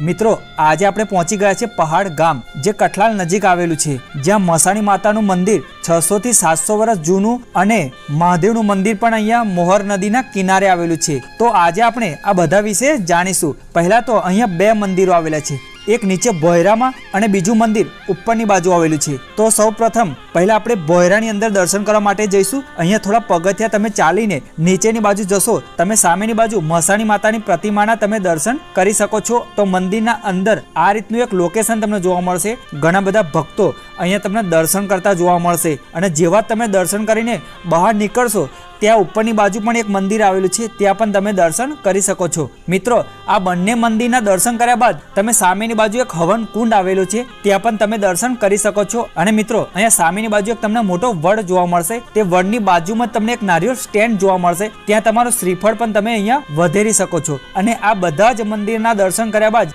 મિત્રો, આજે આપણે પહોંચી ગયા છે પહાડ ગામ, જે કઠલાલ નજીક આવેલું છે, જ્યાં મસાણી માતાનું મંદિર છસો થી સાતસો વર્ષ જૂનું અને મહાદેવનું મંદિર પણ અહીંયા મોહર નદીના કિનારે આવેલું છે. તો આજે આપણે આ બધા વિશે જાણીશું. પહેલા તો અહીંયા બે મંદિરો આવેલા છે. એક નીચે ભોયરામાં અને બીજું મંદિર ઉપરની બાજુ આવેલું છે. તો સૌ પ્રથમ પહેલા આપણે ભોયરાની અંદર દર્શન કરવા માટે જઈશું. અહીંયા થોડા પગથિયા તમે ચાલીને નીચેની બાજુ જશો. તમે સામેની બાજુ મસાણી માતાની પ્રતિમાના તમે દર્શન કરી શકો છો. તો મંદિરના અંદર આ રીતનું એક લોકેશન તમને જોવા મળશે. ઘણા બધા ભક્તો અહીંયા તમને દર્શન કરતા જોવા મળશે. અને જેવા તમે દર્શન કરીને બહાર નીકળશો ત્યાં ઉપરની બાજુ પણ એક મંદિર આવેલું છે, ત્યાં પણ તમે દર્શન કરી શકો છો. મિત્રો, આ બંને મંદિરના દર્શન કર્યા બાદ તમે સામેની બાજુ એક હવન કુંડ આવેલો છે, ત્યાં પણ તમે દર્શન કરી શકો છો. અને મિત્રો, અહીંયા સામેની બાજુ એક તમને મોટો વડ જોવા મળશે, તે વડની બાજુમાં તમને એક નારિયેળ સ્ટેન્ડ જોવા મળશે, ત્યાં તમારું શ્રીફળ પણ તમે અહીંયા વધેરી શકો છો. અને આ બધા જ મંદિરના દર્શન કર્યા બાદ